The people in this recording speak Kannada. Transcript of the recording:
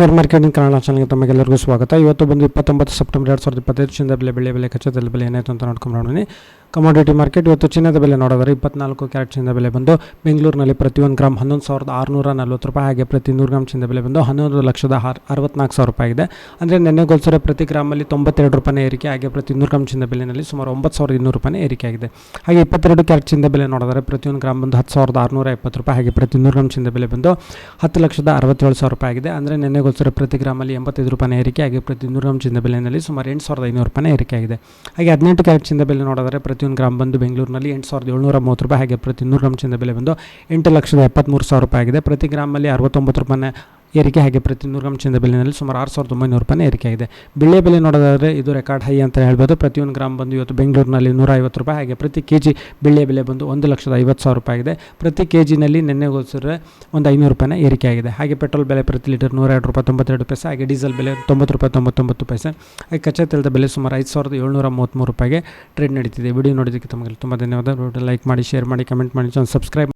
ಶೇರ್ ಮಾರ್ಕೆಟಿಂಗ್ ಕನ್ನಡ ಚಾನಲ್ಗೆ ತಮಗೆಲ್ಲರಿಗೂ ಸ್ವಾಗತ. ಇವತ್ತು ಬಂದು ಇಪ್ಪತ್ತೊಂಬತ್ತು ಸೆಪ್ಟೆಂಬರ್ ಎರಡು ಸಾವಿರದ ಇಪ್ಪತ್ತೈದು ಬೆಳೆ ಬೆಲೆ ಬೆಲೆ ಕಚ್ಚದಲ್ಲಿ ಬೆಲೆ ಏನಾಯಿತು ಅಂತ ನೋಡ್ಕೊಂಡು ನೋಡೋಣ ಕಮಾಡಿಟಿ ಮಾರ್ಕೆಟ್ ಇವತ್ತು ಚಿನ್ನದ ಬೆಲೆ ನೋಡಿದ್ರೆ ಇಪ್ಪತ್ನಾಲ್ಕು ಕ್ಯಾರೆಟ್ ಚಿನ್ನದ ಬೆಲೆ ಬಂದು ಬೆಂಗಳೂರಿನಲ್ಲಿ ಪ್ರತಿ ಒಂದು ಗ್ರಾಮ್ ಹನ್ನೊಂದು ಸಾವಿರದ ಆರುನೂರ ನಲ್ವತ್ತು ರೂಪಾಯಿ, ಹಾಗೆ ಪ್ರತಿ ನೂರು ಗ್ರಾಮ್ ಚಿನ್ನದ ಬೆಲೆ ಬಂದು ಹನ್ನೊಂದು ಲಕ್ಷದ ಆರ್, ಅರವತ್ನಾಲ್ಕು ಸಾವಿರ ರೂಪಾಯಿ ಇದೆ. ಅಂದರೆ ನೆನ್ನೆಗೋಲ್ಸರ ಪ್ರತಿ ಗ್ರಾಮಲ್ಲಿ ತೊಂಬತ್ತೆರಡು ರೂಪಾಯಿ ಏರಿಕೆ, ಹಾಗೆ ಪ್ರತಿ ನೂರು ಗ್ರಾಮ್ ಚಿನ್ನದ ಬೆಲೆಯಲ್ಲಿ ಸುಮಾರು ಒಂಬತ್ತು ಸಾವಿರದ ಇನ್ನೂರು ರೂಪಾಯಿ ಏರಿಕೆ ಆಗಿದೆ. ಹಾಗೆ ಇಪ್ಪತ್ತೆರಡು ಕ್ಯಾರೆಟ್ ಚಿನ್ನದ ಬೆಲೆ ನೋಡಿದ್ರೆ ಪ್ರತಿಯೊಂದು ಗ್ರಾಮ್ ಬಂದು ಹತ್ತು ಸಾವಿರದ ಆರುನೂರ ಎಪ್ಪತ್ತು ರೂಪಾಯಿ, ಹಾಗೆ ಪ್ರತಿ ನೂರು ಗ್ರಾಮ್ ಚಿನ್ನದ ಬೆಲೆ ಬಂದು ಹತ್ತು ಲಕ್ಷದ ಅರವತ್ತೇಳು ಸಾವಿರ ರೂಪಾಯಿ ಆಗಿದೆ. ಅಂದರೆ ನೆನ್ನೆಗೋಸ್ಕರ ಪ್ರತಿ ಗ್ರಾಮಲ್ಲಿ ಎಂಬತ್ತೈದು ರೂಪಾಯಿ ಏರಿಕೆ, ಹಾಗೆ ಪ್ರತಿ ನೂರು ಗ್ರಾಮ್ ಚಿನ್ನದ ಬೆಲೆಯಲ್ಲಿ ಸುಮಾರು ಎಂಟು ಸಾವಿರದ ಐನೂರು ರೂಪಾಯಿ ಏರಿಕೆ ಆಗಿದೆ. ಹಾಗೆ ಹದಿನೆಂಟು ಕ್ಯಾರೆಟ್ ಚಿನ್ನದ ಬೆಲೆ ನೋಡಿದರೆ ಪ್ರತಿಯೊಂದು ಗ್ರಾಮ್ ಬಂದು ಬೆಂಗಳೂರಿನಲ್ಲಿ ಎಂಟು ಸಾವಿರದ ಏಳ್ನೂರ ಮೂವತ್ತು ರೂಪಾಯಿ ಹಾಗೆ ಪ್ರತಿ ನೂರು ಗ್ರಾಮ್ ಚಿನ್ನದ ಬೆಲೆ ಬಂದು ಎಂಟು ಲಕ್ಷದ ಎಪ್ಪತ್ತ್ಮೂರು ಸಾವಿರ ರೂಪಾಯಿ ಆಗಿದೆ. ಪ್ರತಿ ಗ್ರಾಮಲ್ಲಿ ಅರವತ್ತೊಂಬತ್ತು ರೂಪಾಯಿ ಏರಿಕೆ ಹಾಗೆ ಪ್ರತಿ ನೂರು ಗ್ರಾಮ್ ಚಿನ್ನದ ಬೆಲೆಯಲ್ಲಿ ಸುಮಾರು ಆರು ಸಾವಿರದ ಒಂಬೈನೂರು ರೂಪಾಯಿ ಏರಿಕೆ ಆಗಿದೆ. ಬೆಳೆ ಬೆಲೆ ನೋಡೋದಾದರೆ ಇದು ರೆಕಾರ್ಡ್ ಹೈ ಅಂತ ಹೇಳ್ಬೋದು. ಪ್ರತಿಯೊಂದು ಗ್ರಾಮ್ ಬಂದು ಇವತ್ತು ಬೆಂಗಳೂರಿನಲ್ಲಿ ನೂರ ಐವತ್ತು ರೂಪಾಯಿ, ಹಾಗೆ ಪ್ರತಿ ಕೆ ಜಿ ಬೆಳೆ ಬೆಲೆ ಬಂದು ಒಂದು ಲಕ್ಷದ ಐವತ್ತು ಸಾವಿರ ರೂಪಾಯಿ ಆಗಿದೆ. ಪ್ರತಿ ಕೆ ಜಿನಲ್ಲಿ ನಿನ್ನೆಗೋಸ್ಕರ ಒಂದು ಐನೂರು ರೂಪಾಯಿನ ಏರಿಕೆ ಆಗಿದೆ. ಹಾಗೆ ಪೆಟ್ರೋಲ್ ಬೆಲೆ ಪ್ರತಿ ಲೀಟರ್ ನೂರ ರೂಪಾಯಿ ತೊಂಬತ್ತೆರಡು ಪೈಸೆ, ಹಾಗೆ ಡೀಸೆಲ್ ಬೆಲೆ ತೊಂಬತ್ತು ರೂಪಾಯಿ ತೊಂಬತ್ತೊಂಬತ್ತು ಪೈಸೆ. ಹಾಗೆ ಕಚ್ಚಾ ತೆಲದ ಬೆಲೆ ಸುಮಾರು ಐದು ಸಾವಿರದ ಏಳ್ನೂರ ಮೂವತ್ತ್ಮೂರು ರೂಪಾಯಿಗೆ ಟ್ರೇಡ್ ನಡೀತಿದೆ. ವಿಡಿಯೋ ನೋಡೋದಕ್ಕೆ ತಮಗೆ ತುಂಬ ಧನ್ಯವಾದ. ಲೈಕ್ ಮಾಡಿ, ಶೇರ್ ಮಾಡಿ, ಕಮೆಂಟ್ ಮಾಡಿ ಸಬ್ಸ್ಕ್ರೈಬ್